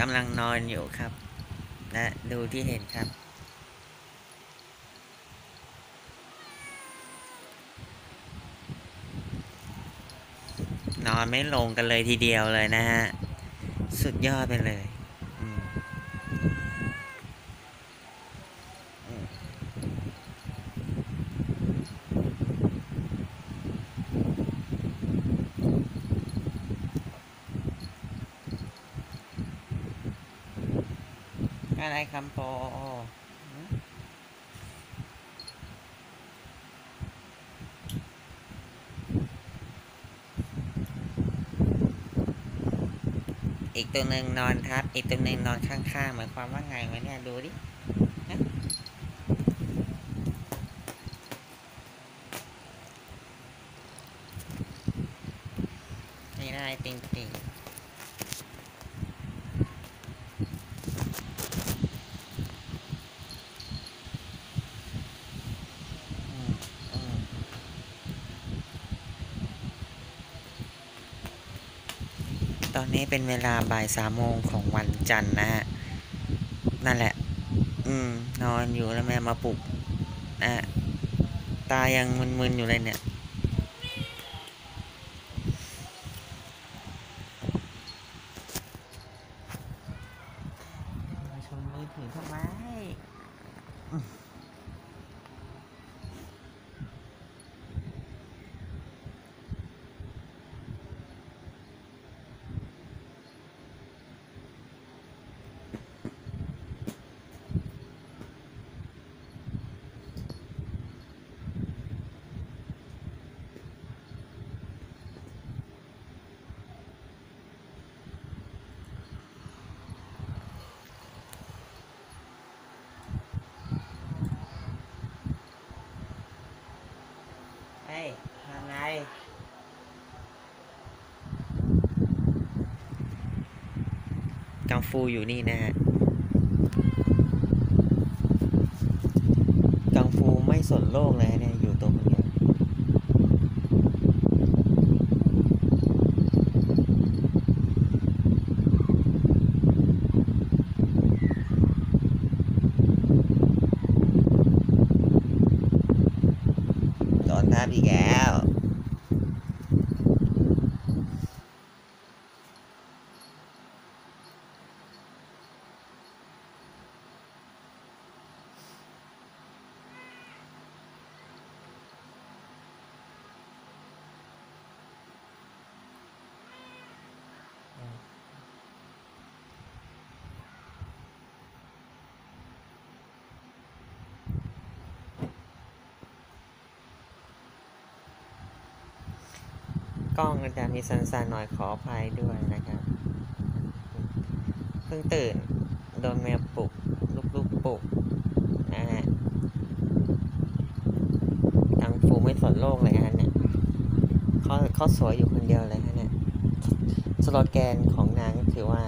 กำลังนอนอยู่ครับและดูที่เห็นครับ นอนไม่ลงกันเลยทีเดียวเลยนะฮะ สุดยอดไปเลยอืมอืม อะไรคำโปอีกตัวหนึ่งนอนทับ อีกตัวหนึ่งนอนข้างๆหมายความว่าไงวะเนี่ยดูดิฮะนี่ได้ติงติงมอืม ตอนนี้เป็นเวลาบ่ายสามโมงของวันจันทร์นะฮะ นั่นแหละ อืม นอนอยู่แล้วแม่มาปลุกอะตายังมึนๆอยู่เลยเนี่ยชนมือถือทำไม เฮ้ยทำไง กังฟูอยู่นี่นะฮะกังฟูไม่สนโลกเลยเนี่ยอยู่ตัวคนเดียวโดนทับอีกแล้ว กล้องจารย์มีสันสันหน่อยขออภัยด้วยนะครับเพิ่งตื่นโดนแมวปลุกลุกๆปลุกนะฮะกังฟูไม่สนโลกเลยฮะเนี่ยเขาเขาสวยอยู่คนเดียวเลยฮะเนี่ยสโลแกนของนางก็คือว่า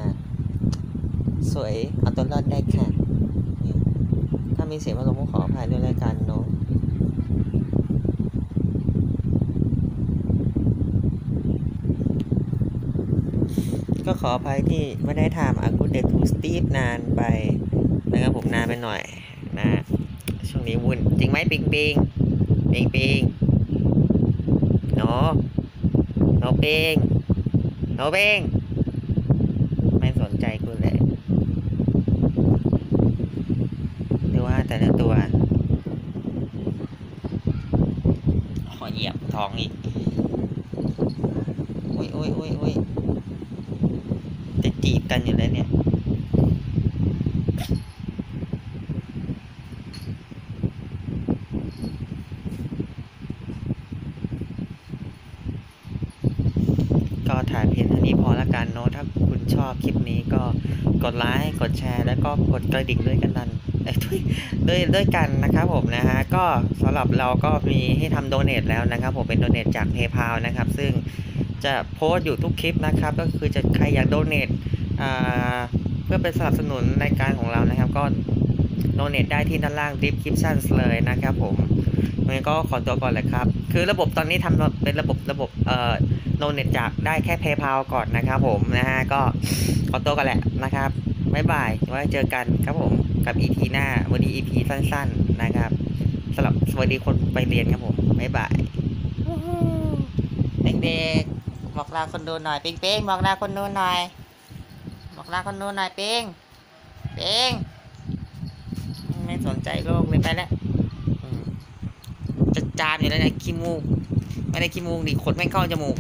สวยเอาตัวรอดได้ค่ะถ้ามีเสียงมาลงก็ขออภัยด้วยรายการเนาะ ก็ขออภัยที่ไม่ได้ทำอากูเดทูสตีฟนานไปนะครับผมนานไปหน่อยนะช่วงนี้วุ่นจริงไหมปิงปิงปิงปิงโนโนปิงโนปิงไม่สนใจกูเลยหรือว่าแต่ละตัวขอเหยียบท้องอีกโอ้ยโอ้ยอุ้ยอุ้ย จีบกันอยู่แล้วเนี่ย ก็ถ่ายเพียงเท่านี้พอละกันเนอะถ้าคุณชอบคลิปนี้ก็กดไลค์กดแชร์ แล้วก็กดกระดิ่งด้วยกันดันเอ้ยทุยด้วยด้วยกันนะครับผมนะฮะก็สำหรับเราก็มีให้ทำโดเนทแล้วนะครับ ผมเป็นโดเนทจาก PayPal นะครับ ซึ่งจะโพสต์อยู่ทุกคลิปนะครับ ก็คือจะใครอยากโดเนท เพื่อเป็นสนับสนุนรายการของเรานะครับ ก็โนเนตได้ที่ด้านล่าง description เลยนะครับผมงั้นก็ขอตัวก่อนเลยครับ คือระบบตอนนี้ทำเป็นระบบระบบเอ่อโนเนตจากได้แค่ PayPal ก่อนนะครับผมนะฮะก็ขอตัวกันแหละนะครับบ๊ายบายไว้เจอกันครับผมกับ EP หน้าวันนี้ EP สั้น ๆนะครับสำหรับสวัสดีคนไปเรียนครับผมบ๊ายบายเด็กๆบอกลาคนดูหน่อยเป้งๆบอกลาคนดูหน่อย บอกลาคนดูหน่อยเป้งเป้งไม่สนใจโลกเลยไปแล้วจะจามอยู่แล้วเนี่ยขี้มูก ไม่ได้ขี้มูกดิขนไม่งเข้าจมูก